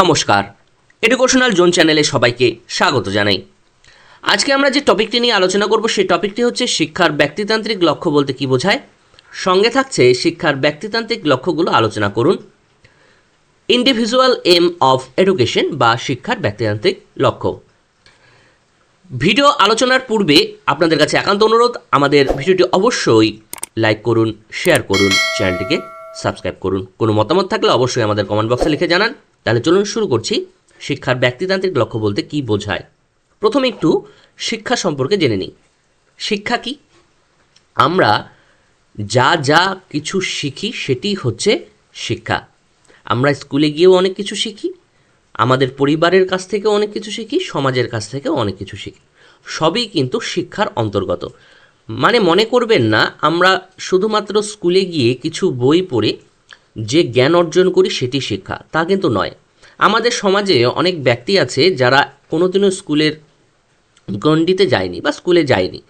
নমস্কার। Educational zone চ্যানেলে সবাইকে স্বাগত জানাই। আজকে আমরা যে টপিকটি নিয়ে আলোচনা করব, সেই টপিকটি হচ্ছে শিক্ষার ব্যক্তিতান্ত্রিক লক্ষ্য বলতে কি বোঝায়? সঙ্গে থাকছে শিক্ষার ব্যক্তিতান্ত্রিক লক্ষ্যগুলো আলোচনা করুন। ইন্ডিভিজুয়াল এম অফ এডুকেশন বা শিক্ষার ব্যক্তিতান্ত্রিক লক্ষ্য। ভিডিও আলোচনার পূর্বে আপনাদের কাছে একান্ত অনুরোধ, আমাদের ভিডিওটি অবশ্যই লাইক করুন শেয়ার করুন চ্যানেলটিকে সাবস্ক্রাইব করুন। কোনো মতামত থাকলে অবশ্যই আমাদের কমেন্ট বক্সে লিখে জানান। তাহলে চলুন শুরু করছি শিক্ষার ব্যক্তিতান্ত্রিক লক্ষ্য বলতে কি বোঝায়। প্রথমে একটু শিক্ষা সম্পর্কে জেনে নিই। শিক্ষা কি? আমরা যা যা কিছু শিখি সেটি হচ্ছে শিক্ষা। আমরা স্কুলে গিয়েও অনেক কিছু শিখি, আমাদের পরিবারের কাছ থেকেও অনেক কিছু শিখি, সমাজের কাছ থেকেও অনেক কিছু শিখি। সবই কিন্তু শিক্ষার অন্তর্গত। মানে মনে করবেন না, আমরা শুধুমাত্র স্কুলে গিয়ে কিছু বই পড়ে যে জ্ঞান অর্জন করি সেটি শিক্ষা, তা কিন্তু নয়। আমাদের সমাজে অনেক ব্যক্তি আছে যারা কোনোদিনও স্কুলের গণ্ডিতে যায়নি বা স্কুলে যায়নি।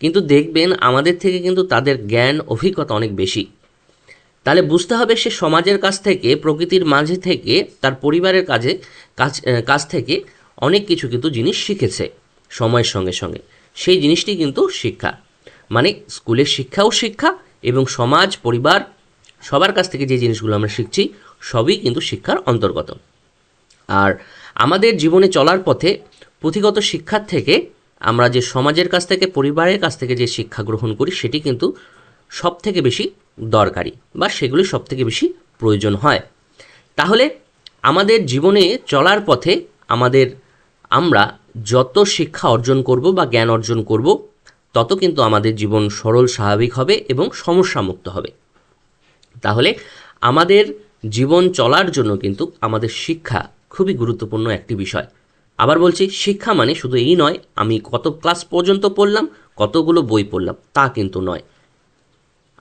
কিন্তু দেখবেন আমাদের থেকে কিন্তু তাদের জ্ঞান, অভিজ্ঞতা অনেক বেশি। তাহলে বুঝতে হবে সে সমাজের কাছ থেকে, প্রকৃতির মাঝে থেকে, তার পরিবারের কাজে, কাছ কাছ থেকে অনেক কিছু কিন্তু জিনিস শিখেছে সময়ের সঙ্গে সঙ্গে। সেই জিনিসটি কিন্তু শিক্ষা। মানে স্কুলের শিক্ষাও শিক্ষা এবং সমাজ, পরিবার সবার কাছ থেকে যে জিনিসগুলো আমরা শিখছি, সবই কিন্তু শিক্ষার অন্তর্গত। আর আমাদের জীবনে চলার পথে পুঁথিগত শিক্ষার থেকে আমরা যে সমাজের কাছ থেকে, পরিবারের কাছ থেকে যে শিক্ষা গ্রহণ করি, সেটি কিন্তু সব থেকে বেশি দরকারি বা সেগুলি সব থেকে বেশি প্রয়োজন হয়। তাহলে আমাদের জীবনে চলার পথে আমাদের আমরা যত শিক্ষা অর্জন করব বা জ্ঞান অর্জন করব, তত কিন্তু আমাদের জীবন সরল, স্বাভাবিক হবে এবং সমস্যামুক্ত হবে। তাহলে আমাদের জীবন চলার জন্য কিন্তু আমাদের শিক্ষা খুবই গুরুত্বপূর্ণ একটি বিষয়। আবার বলছি, শিক্ষা মানে শুধু এই নয়, আমি কত ক্লাস পর্যন্ত পড়লাম, কতগুলো বই পড়লাম, তা কিন্তু নয়।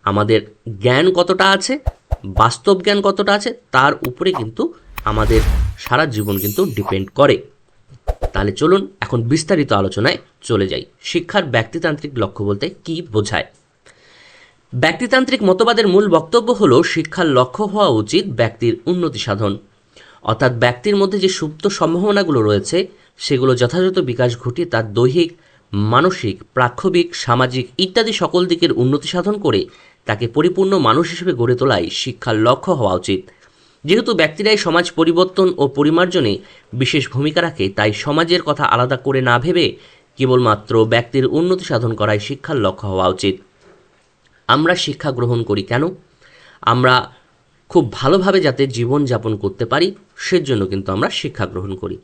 আমাদের জ্ঞান কতটা আছে, বাস্তব জ্ঞান কতটা আছে, তার উপরে কিন্তু আমাদের সারা জীবন কিন্তু ডিপেন্ড করে। তাহলে চলুন, এখন বিস্তারিত আলোচনায় চলে যাই। শিক্ষার ব্যক্তিতান্ত্রিক লক্ষ্য বলতে কি বোঝায়? ব্যক্তিতান্ত্রিক মতবাদের মূল বক্তব্য হলো, শিক্ষার লক্ষ্য হওয়া উচিত ব্যক্তির উন্নতি সাধন। অর্থাৎ ব্যক্তির মধ্যে যে সুপ্ত সম্ভাবনাগুলো রয়েছে, সেগুলো যথাযথ বিকাশ ঘটিয়ে তার দৈহিক, মানসিক প্রাক্ষবিক সামাজিক ইত্যাদি সকল দিকের উন্নতি সাধন করে তাকে পরিপূর্ণ মানুষ হিসেবে গড়ে তোলাই শিক্ষার লক্ষ্য হওয়া উচিত। যেহেতু ব্যক্তিরাই সমাজ পরিবর্তন ও পরিমার্জনে বিশেষ ভূমিকা রাখে, তাই সমাজের কথা আলাদা করে না ভেবে কেবলমাত্র ব্যক্তির উন্নতি সাধন করাই শিক্ষার লক্ষ্য হওয়া উচিত। আমরা শিক্ষা গ্রহণ করি কেন? আমরা খুব ভালোভাবে যাতে জীবন যাপন করতে পারি, সেজন্য কিন্তু আমরা শিক্ষা গ্রহণ করি।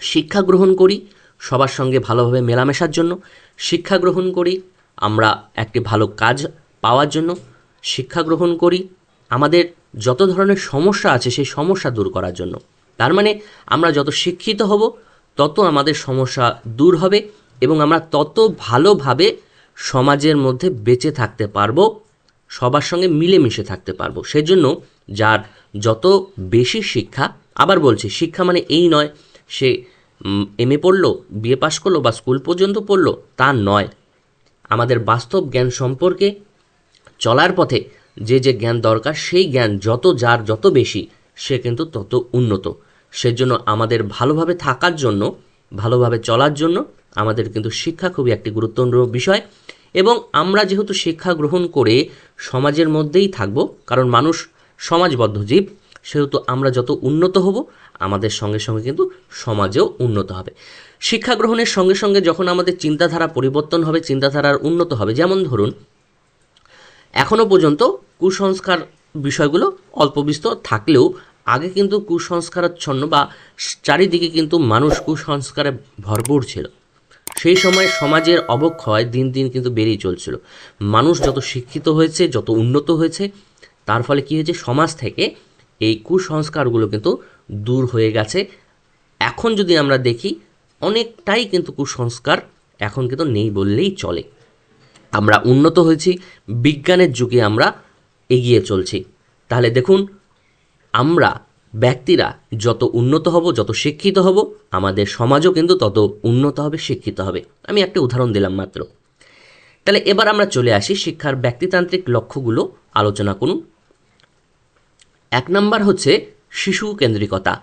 শিক্ষা গ্রহণ করি সবার সঙ্গে ভালোভাবে মেলামেশার জন্য। শিক্ষা গ্রহণ করি আমরা একটি ভালো কাজ পাওয়ার জন্য। শিক্ষা গ্রহণ করি আমাদের যত ধরনের সমস্যা আছে সেই সমস্যা দূর করার জন্য। তার মানে আমরা যত শিক্ষিত হব, তত আমাদের সমস্যা দূর হবে এবং আমরা তত ভালোভাবে সমাজের মধ্যে বেঁচে থাকতে পারব, সবার সঙ্গে মিলেমিশে থাকতে পারব। সেজন্য যার যত বেশি শিক্ষা, আবার বলছি, শিক্ষা মানে এই নয়, সে এম এ পড়ল বিএ পাশ করল বা স্কুল পর্যন্ত পড়ল, তা নয়। আমাদের বাস্তব জ্ঞান সম্পর্কে চলার পথে যে যে জ্ঞান দরকার, সেই জ্ঞান যত যার যত বেশি, সে কিন্তু তত উন্নত। সেজন্য আমাদের ভালোভাবে থাকার জন্য ভালোভাবে চলার জন্য আমাদের কিন্তু শিক্ষা খুবই একটি গুরুত্বপূর্ণ বিষয়। এবং আমরা যেহেতু শিক্ষা গ্রহণ করে সমাজের মধ্যেই থাকব, কারণ মানুষ সমাজবদ্ধ জীব, সেহেতু আমরা যত উন্নত হব, আমাদের সঙ্গে সঙ্গে কিন্তু সমাজেও উন্নত হবে। শিক্ষা গ্রহণের সঙ্গে সঙ্গে যখন আমাদের চিন্তাধারা পরিবর্তন হবে, চিন্তাধারার উন্নত হবে, যেমন ধরুন এখনও পর্যন্ত কুসংস্কার বিষয়গুলো অল্প বিস্তর থাকলেও আগে কিন্তু কুসংস্কারাচ্ছন্ন বা চারিদিকে কিন্তু মানুষ কুসংস্কারে ভরপুর ছিল। সেই সময় সমাজের অবক্ষয় দিন দিন কিন্তু বেড়েই চলছিল। মানুষ যত শিক্ষিত হয়েছে, যত উন্নত হয়েছে, তার ফলে কী হয়েছে? সমাজ থেকে এই কুসংস্কারগুলো কিন্তু দূর হয়ে গেছে। এখন যদি আমরা দেখি, অনেকটাই কিন্তু কুসংস্কার এখন কিন্তু নেই বললেই চলে। আমরা উন্নত হয়েছি, বিজ্ঞানের যুগে আমরা এগিয়ে চলছি। তাহলে দেখুন আমরা ব্যক্তিরা যত উন্নত হব, যত শিক্ষিত হব, আমাদের সমাজও কিন্তু তত উন্নত হবে, শিক্ষিত হবে। আমি একটা উদাহরণ দিলাম মাত্র। তাহলে এবার আমরা চলে আসি শিক্ষার ব্যক্তিতান্ত্রিক লক্ষ্যগুলো আলোচনা করুন। এক নাম্বার হচ্ছে শিশু কেন্দ্রিকতা।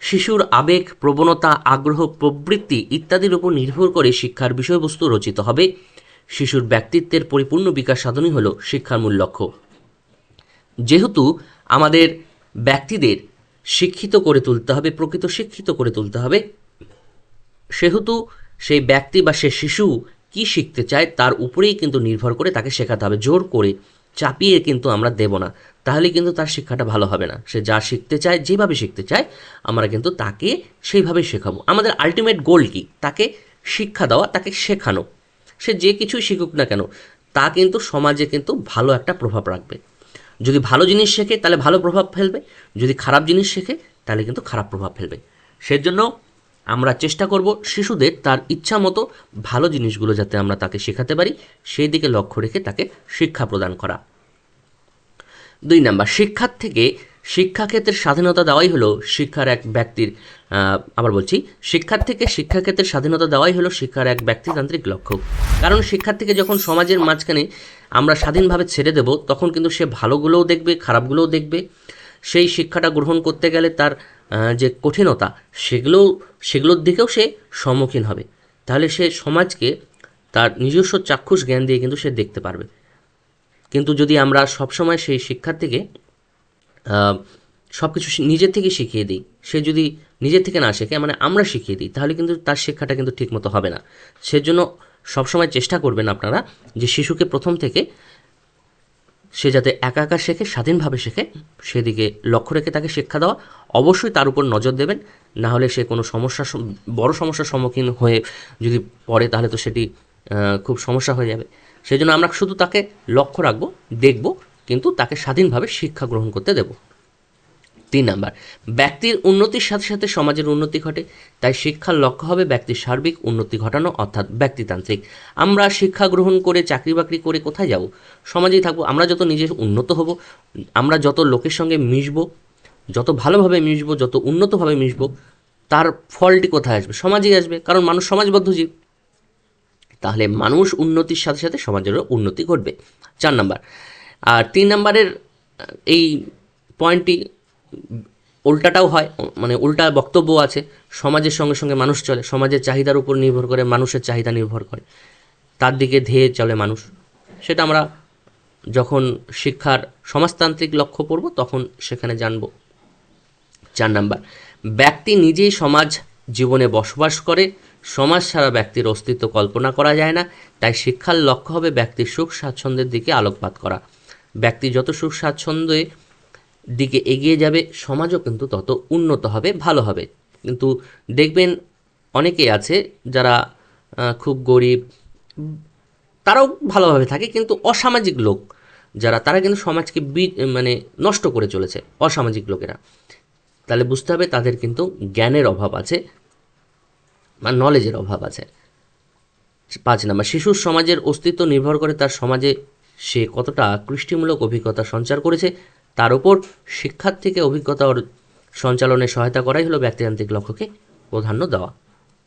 শিশুর আবেগ, প্রবণতা, আগ্রহ, প্রবৃত্তি ইত্যাদির উপর নির্ভর করে শিক্ষার বিষয়বস্তু রচিত হবে। শিশুর ব্যক্তিত্বের পরিপূর্ণ বিকাশ সাধনই হল শিক্ষার মূল লক্ষ্য। যেহেতু আমাদের ব্যক্তিদের শিক্ষিত করে তুলতে হবে, প্রকৃত শিক্ষিত করে তুলতে হবে। সেহেতু সেই ব্যক্তি বা সে শিশু কি শিখতে চায় তার উপরেই কিন্তু নির্ভর করে তাকে শেখাতে হবে। জোর করে চাপিয়ে কিন্তু আমরা দেব না, তাহলে কিন্তু তার শিক্ষাটা ভালো হবে না। সে যা শিখতে চায়, যেভাবে শিখতে চায়, আমরা কিন্তু তাকে সেইভাবেই শেখাবো। আমাদের আলটিমেট গোল কি? তাকে শিক্ষা দেওয়া, তাকে শেখানো। সে যে কিছুই শিখুক না কেন, তা কিন্তু সমাজে কিন্তু ভালো একটা প্রভাব রাখবে। যদি ভালো জিনিস শেখে, তাহলে ভালো প্রভাব ফেলবে। যদি খারাপ জিনিস শেখে, তাহলে কিন্তু খারাপ প্রভাব ফেলবে। সেজন্য আমরা চেষ্টা করব শিশুদের তার ইচ্ছা মতো ভালো জিনিসগুলো যাতে আমরা তাকে শেখাতে পারি, সেই দিকে লক্ষ্য রেখে তাকে শিক্ষা প্রদান করা। দুই নাম্বার, শিক্ষার থেকে শিক্ষাক্ষেত্রের স্বাধীনতা দেওয়াই হলো শিক্ষার এক ব্যক্তির আবার বলছি শিক্ষার থেকে শিক্ষাক্ষেত্রের স্বাধীনতা দেওয়াই হলো শিক্ষার এক ব্যক্তিতান্ত্রিক লক্ষ্য। কারণ শিক্ষার থেকে যখন সমাজের মাঝখানে আমরা স্বাধীনভাবে ছেড়ে দেব, তখন কিন্তু সে ভালোগুলোও দেখবে, খারাপগুলোও দেখবে। সেই শিক্ষাটা গ্রহণ করতে গেলে তার যে কঠিনতা, সেগুলোও, সেগুলোর দিকেও সে সম্মুখীন হবে। তাহলে সে সমাজকে তার নিজস্ব চাক্ষুষ জ্ঞান দিয়ে কিন্তু সে দেখতে পারবে। কিন্তু যদি আমরা সবসময় সেই শিক্ষার্থীকে সব কিছু নিজের থেকে শিখিয়ে দিই। সে যদি নিজের থেকে না শেখে মানে আমরা শিখিয়ে দিই, তাহলে কিন্তু তার শিক্ষাটা কিন্তু ঠিকমতো হবে না। সেজন্য সবসময় চেষ্টা করবেন আপনারা যে শিশুকে প্রথম থেকে সে যাতে একা একা শেখে, স্বাধীনভাবে শেখে, সেদিকে লক্ষ্য রেখে তাকে শিক্ষা দেওয়া। অবশ্যই তার উপর নজর দেবেন, না হলে সে কোনো সমস্যা সম- বড় সমস্যার সম্মুখীন হয়ে যদি পড়ে, তাহলে তো সেটি খুব সমস্যা হয়ে যাবে। সেই জন্য আমরা শুধু তাকে লক্ষ্য রাখব, দেখব কিন্তু তাকে স্বাধীনভাবে শিক্ষা গ্রহণ করতে দেব। তিন নাম্বার, ব্যক্তির উন্নতির সাথে সাথে সমাজের উন্নতি ঘটে, তাই শিক্ষার লক্ষ্য হবে ব্যক্তির সার্বিক উন্নতি ঘটানো, অর্থাৎ ব্যক্তিতান্ত্রিক। আমরা শিক্ষা গ্রহণ করে, চাকরি বাকরি করে কোথায় যাব? সমাজেই থাকব, আমরা যত নিজে উন্নত হব, আমরা যত লোকের সঙ্গে মিশবো, যত ভালোভাবে মিশবো, যত উন্নতভাবে মিশবো, তার ফলটি কোথায় আসবে? সমাজেই আসবে, কারণ মানুষ সমাজবদ্ধ জীব। তাহলে মানুষ উন্নতির সাথে সাথে সমাজেরও উন্নতি ঘটবে। চার নাম্বার আর তিন নাম্বারের এই পয়েন্টটি উল্টাটাও হয় মানে উল্টা বক্তব্য আছে, সমাজের সঙ্গে সঙ্গে মানুষ চলে, সমাজের চাহিদার উপর নির্ভর করে মানুষের চাহিদা নির্ভর করে, তার দিকে ধেয়ে চলে মানুষ। সেটা আমরা যখন শিক্ষার সমাজতান্ত্রিক লক্ষ্য পড়ব, তখন সেখানে জানব। চার নাম্বার, ব্যক্তি নিজেই সমাজ জীবনে বসবাস করে, সমাজ ছাড়া ব্যক্তির অস্তিত্ব কল্পনা করা যায় না, তাই শিক্ষার লক্ষ্য হবে ব্যক্তির সুখ স্বাচ্ছন্দ্যের দিকে আলোকপাত করা। ব্যক্তি যত সুখ স্বাচ্ছন্দ্যে দিকে এগিয়ে যাবে, সমাজও কিন্তু তত উন্নত হবে, ভালো হবে। কিন্তু দেখবেন অনেকেই আছে যারা খুব গরিব, তারাও ভালোভাবে থাকে, কিন্তু অসামাজিক লোক যারা, তারা কিন্তু সমাজকে বি- মানে নষ্ট করে চলেছে, অসামাজিক লোকেরা। তাহলে বুঝতে হবে তাদের কিন্তু জ্ঞানের অভাব আছে বা নলেজের অভাব আছে। পাঁচ নাম্বার, শিশুর সমাজের অস্তিত্ব নির্ভর করে তার সমাজে সে কতটা কৃষ্টিমূলক অভিজ্ঞতা সঞ্চার করেছে, তার উপর শিক্ষার থেকে অভিজ্ঞতা সঞ্চালনে সহায়তা করাই হলো ব্যক্তিতান্ত্রিক লক্ষ্যকে প্রাধান্য দেওয়া।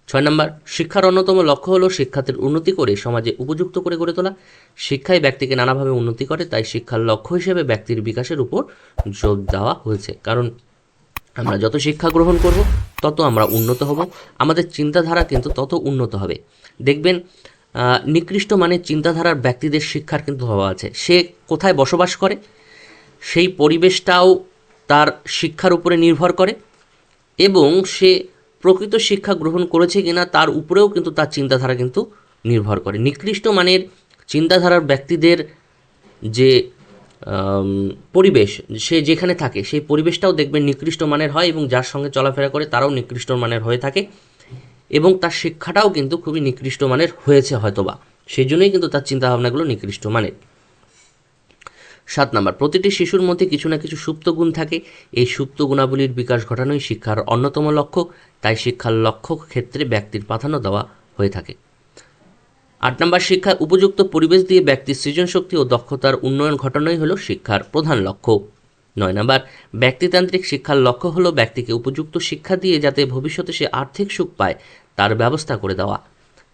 ছয় নম্বর, শিক্ষার অন্যতম লক্ষ্য হলো শিক্ষার্থীর উন্নতি করে সমাজে উপযুক্ত করে গড়ে তোলা। শিক্ষাই ব্যক্তিকে নানাভাবে উন্নতি করে, তাই শিক্ষার লক্ষ্য হিসেবে ব্যক্তির বিকাশের উপর জোর দেওয়া হয়েছে। কারণ আমরা যত শিক্ষা গ্রহণ করব, তত আমরা উন্নত হব। আমাদের চিন্তাধারা কিন্তু তত উন্নত হবে। দেখবেন নিকৃষ্ট মানের চিন্তাধারার ব্যক্তিদের শিক্ষার কিন্তু অভাব আছে। সে কোথায় বসবাস করে, সেই পরিবেশটাও তার শিক্ষার উপরে নির্ভর করে এবং সে প্রকৃত শিক্ষা গ্রহণ করেছে কিনা তার উপরেও কিন্তু তার চিন্তাধারা কিন্তু নির্ভর করে। নিকৃষ্ট মানের চিন্তাধারার ব্যক্তিদের যে পরিবেশ, সে যেখানে থাকে, সেই পরিবেশটাও দেখবেন নিকৃষ্ট মানের হয় এবং যার সঙ্গে চলাফেরা করে তারাও নিকৃষ্ট মানের হয়ে থাকে। এবং তার শিক্ষাটাও কিন্তু খুবই নিকৃষ্ট মানের হয়েছে হয়তোবা। সেই জন্যই কিন্তু তার চিন্তাভাবনাগুলো নিকৃষ্ট মানের। সাত নাম্বার, প্রতিটি শিশুর মধ্যে কিছু না কিছু সুপ্ত গুণ থাকে। এই সুপ্ত গুণাবলীর বিকাশ ঘটানোই শিক্ষার অন্যতম লক্ষ্য। তাই শিক্ষার লক্ষ্য ক্ষেত্রে ব্যক্তির প্রাধান্য দেওয়া হয়ে থাকে। আট নম্বর শিক্ষা উপযুক্ত পরিবেশ দিয়ে ব্যক্তির সৃজনশক্তি ও দক্ষতার উন্নয়ন ঘটানোই হলো শিক্ষার প্রধান লক্ষ্য। নয় নম্বর, ব্যক্তিতান্ত্রিক শিক্ষার লক্ষ্য হলো ব্যক্তিকে উপযুক্ত শিক্ষা দিয়ে যাতে ভবিষ্যতে সে আর্থিক সুখ পায়। তার ব্যবস্থা করে দেওয়া।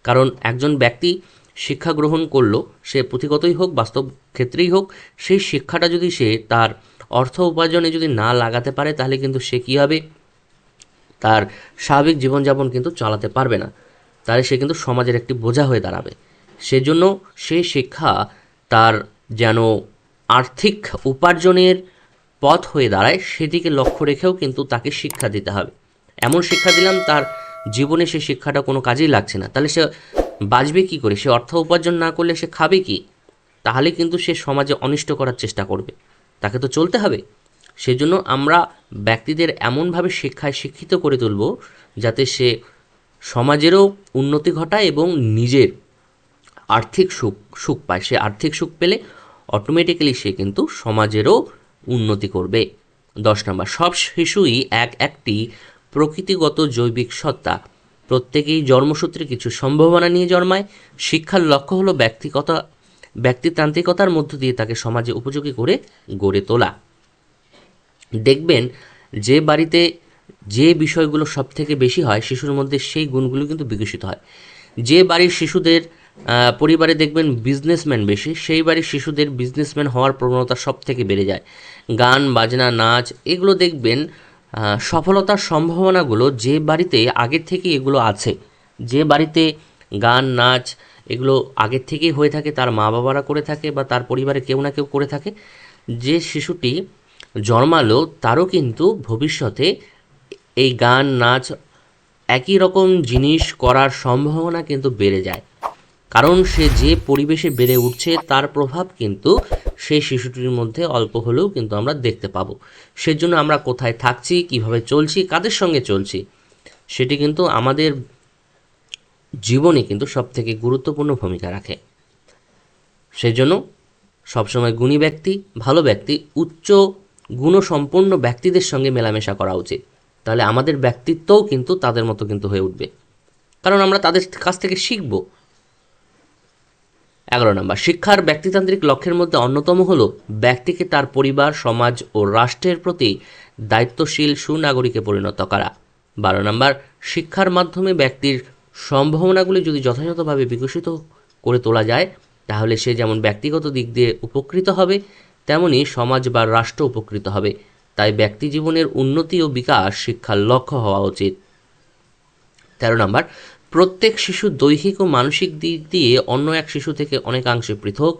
কারণ একজন ব্যক্তি শিক্ষা গ্রহণ করল, সে পুঁথিগতই হোক, বাস্তব ক্ষেত্রেই হোক, সেই শিক্ষাটা যদি সে তার অর্থ উপার্জনে যদি না লাগাতে পারে, তাহলে কিন্তু সে কী হবে? তার স্বাভাবিক জীবনযাপন কিন্তু চালাতে পারবে না। তাহলে সে কিন্তু সমাজের একটি বোঝা হয়ে দাঁড়াবে। সেজন্য সেই শিক্ষা তার যেন আর্থিক উপার্জনের পথ হয়ে দাঁড়ায়, সেদিকে লক্ষ্য রেখেও কিন্তু তাকে শিক্ষা দিতে হবে। এমন শিক্ষা দিলাম, তার জীবনে সে শিক্ষাটা কোনো কাজেই লাগছে না। তাহলে সে বাঁচবে কী করে? সে অর্থ উপার্জন না করলে সে খাবে কি? তাহলে কিন্তু সে সমাজে অনিষ্ট করার চেষ্টা করবে। তাকে তো চলতে হবে। সেজন্য আমরা ব্যক্তিদের এমনভাবে শিক্ষায় শিক্ষিত করে তুলব যাতে সে সমাজেরও উন্নতি ঘটায় এবং নিজের আর্থিক সুখ সুখ পায়। সে আর্থিক সুখ পেলে অটোমেটিক্যালি সে কিন্তু সমাজেরও উন্নতি করবে। দশ নম্বর, সব শিশুই এক একটি প্রকৃতিগত জৈবিক সত্তা। প্রত্যেকেই জন্মসূত্রে কিছু সম্ভাবনা নিয়ে জন্মায়। শিক্ষার লক্ষ্য হলো ব্যক্তিগত ব্যক্তিতান্ত্রিকতার মধ্য দিয়ে তাকে সমাজে উপযোগী করে গড়ে তোলা। দেখবেন, যে বাড়িতে যে বিষয়গুলো সব থেকে বেশি হয়, শিশুর মধ্যে সেই গুণগুলো কিন্তু বিকশিত হয়। যে বাড়ির শিশুদের পরিবারে দেখবেন বিজনেসম্যান বেশি, সেই বাড়ির শিশুদের বিজনেসম্যান হওয়ার প্রবণতা সব থেকে বেড়ে যায়। গান, বাজনা, নাচ, এগুলো দেখবেন সফলতার সম্ভাবনাগুলো যে বাড়িতে আগের থেকে এগুলো আছে, যে বাড়িতে গান, নাচ এগুলো আগের থেকেই হয়ে থাকে, তার মা বাবারা করে থাকে বা তার পরিবারে কেউ না কেউ করে থাকে, যে শিশুটি জন্মালো তারও কিন্তু ভবিষ্যতে এই গান, নাচ একই রকম জিনিস করার সম্ভাবনা কিন্তু বেড়ে যায়। কারণ সে যে পরিবেশে বেড়ে উঠছে তার প্রভাব কিন্তু সেই শিশুটির মধ্যে অল্প হলেও কিন্তু আমরা দেখতে পাবো। সেজন্য আমরা কোথায় থাকছি, কীভাবে চলছি, কাদের সঙ্গে চলছি, সেটি কিন্তু আমাদের জীবনে কিন্তু সবথেকে গুরুত্বপূর্ণ ভূমিকা রাখে। সেজন্য সবসময় গুণী ব্যক্তি, ভালো ব্যক্তি, উচ্চ গুণসম্পন্ন ব্যক্তিদের সঙ্গে মেলামেশা করা উচিত। তাহলে আমাদের ব্যক্তিত্বও কিন্তু তাদের মতো কিন্তু হয়ে উঠবে। কারণ আমরা তাদের কাছ থেকে শিখব। এগারো নম্বর, শিক্ষার ব্যক্তিতান্ত্রিক লক্ষ্যের মধ্যে অন্যতম হলো ব্যক্তিকে তার পরিবার, সমাজ ও রাষ্ট্রের প্রতি দায়িত্বশীল সুনাগরিকে পরিণত করা। বারো নম্বর, শিক্ষার মাধ্যমে ব্যক্তির সম্ভাবনাগুলি যদি যথাযথভাবে বিকশিত করে তোলা যায়, তাহলে সে যেমন ব্যক্তিগত দিক দিয়ে উপকৃত হবে, তেমনি সমাজ বা রাষ্ট্র উপকৃত হবে। তাই ব্যক্তি জীবনের উন্নতি ও বিকাশ শিক্ষার লক্ষ্য হওয়া উচিত। তেরো নম্বর প্রত্যেক শিশু দৈহিক ও মানসিক দিক দিয়ে অন্য এক শিশু থেকে অনেকাংশে পৃথক।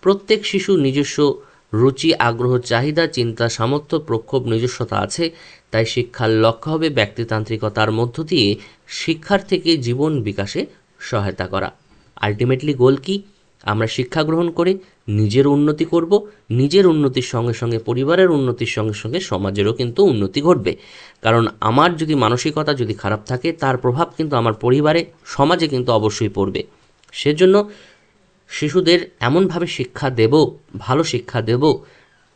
প্রত্যেক শিশু নিজস্ব রুচি, আগ্রহ, চাহিদা, চিন্তা, সামর্থ্য, প্রক্ষোভ, নিজস্বতা আছে, তাই শিক্ষার লক্ষ্য হবে ব্যক্তিতান্ত্রিকতার মধ্য দিয়ে শিক্ষার থেকে জীবন বিকাশে সহায়তা করা। আলটিমেটলি গোল কি? আমরা শিক্ষা গ্রহণ করে, নিজের উন্নতি করব, নিজের উন্নতির সঙ্গে সঙ্গে পরিবারের উন্নতির সঙ্গে সঙ্গে সমাজেরও কিন্তু উন্নতি ঘটবে। কারণ আমার যদি মানসিকতা যদি খারাপ থাকে, তার প্রভাব কিন্তু আমার পরিবারে, সমাজে কিন্তু অবশ্যই পড়বে। সেজন্য শিশুদের এমনভাবে শিক্ষা দেব, ভালো শিক্ষা দেব,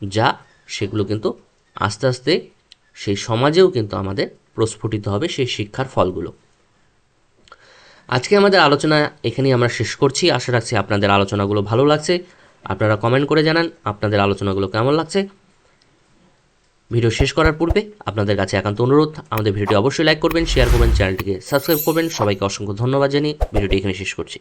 যা সেগুলো কিন্তু আস্তে আস্তে সেই সমাজেও কিন্তু আমাদের প্রস্ফুটিত হবে সেই শিক্ষার ফলগুলো। আজকে আমাদের আলোচনা এখানেই আমরা শেষ করছি। আশা রাখছি আপনাদের আলোচনাগুলো ভালো লাগছে। আপনারা কমেন্ট করে জানান আপনাদের আলোচনাগুলো কেমন লাগছে। ভিডিও শেষ করার পূর্বে আপনাদের কাছে একান্ত অনুরোধ, আমাদের ভিডিওটি অবশ্যই লাইক করবেন শেয়ার করবেন চ্যানেলটিকে সাবস্ক্রাইব করবেন। সবাইকে অসংখ্য ধন্যবাদ জানিয়ে ভিডিওটি এখানে শেষ করছি।